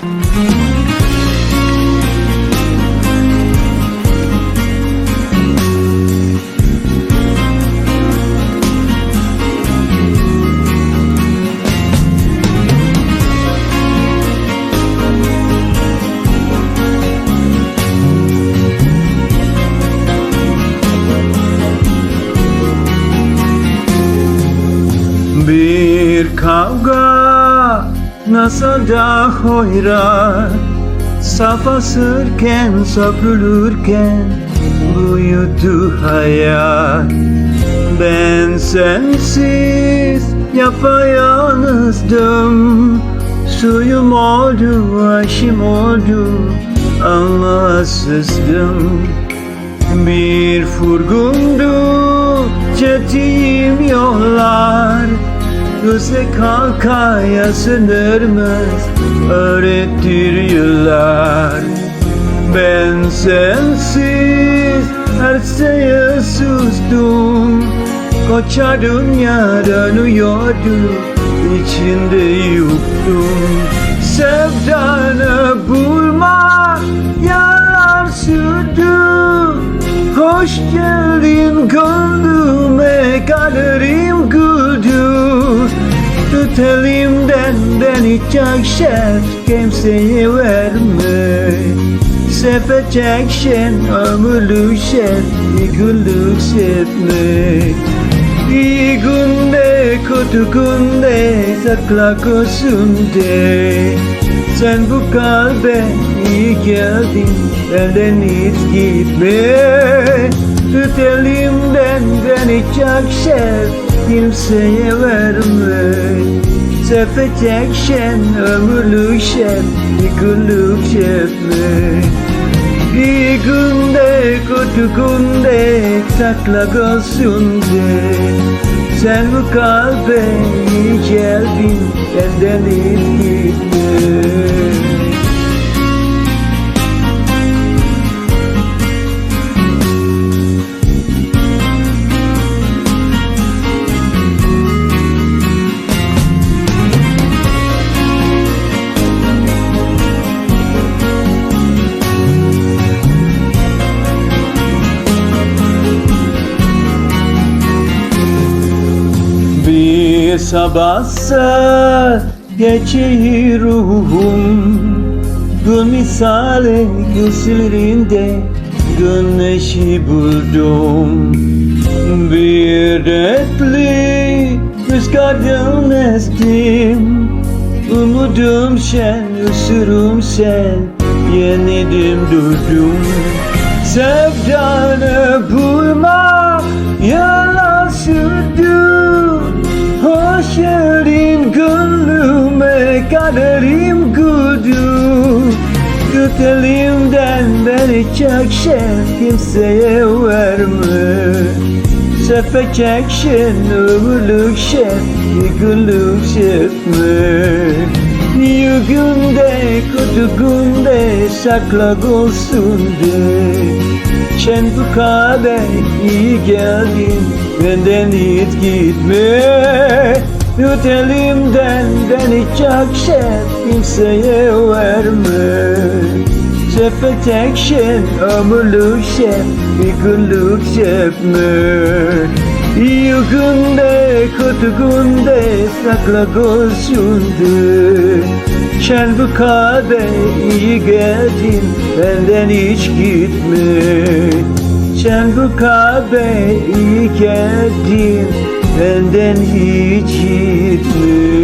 Bir kavga nasıl da hoyrat Safasırken savrulurken Buyudu hayat. Ben sensiz yapayalnızdım Suyum oldu, aşım oldu Anlasızdım bir furgundu çeteyim yollar Göze kalkaya sınırmaz öğretir yıllar. Ben sensiz her şeye sustum Koca dünya dönüyordu içinde yoktum. Sevdanı bulma yalan sürdü. Hoş geldin gönlüme kaderim güldü Tut elimden beni çok şef kimseye verme Seveceksen ömürlük şef yıkılık sevmek İyi günde kötü günde sakla gözünde Sen bu kalbe iyi geldin benden hiç gitme. Tut elimden beni çok sev kimseye verme Seveceksen ömürlük şef yıkılık sevmek İyi günde kötü günde sakla gözünde Sen bu kalbe iyi geldin benden hiç gitme Bir sabahsa geçir ruhum Gün misali gözlerinde güneşi buldum. Bir dertli rüzgardan estim Umudum sen, usurum sen Yenidim durdum. Sevdanı bulma yalan Beni çok şef kimseye verme. Seveceksin ömürlük şef yıkılık şefme İyi günde kötü günde sakla gözünde Sen bu kadar iyi geldin benden hiç gitme Tut elimden beni çok sev kimseye verme. Seveceksin ömürlük şef yıkılık şefme İyi günde kötü günde sakla gözünde Sen bu kadar iyi geldin benden hiç gitme. Sen bu kadar iyi geldin benden hiç gitme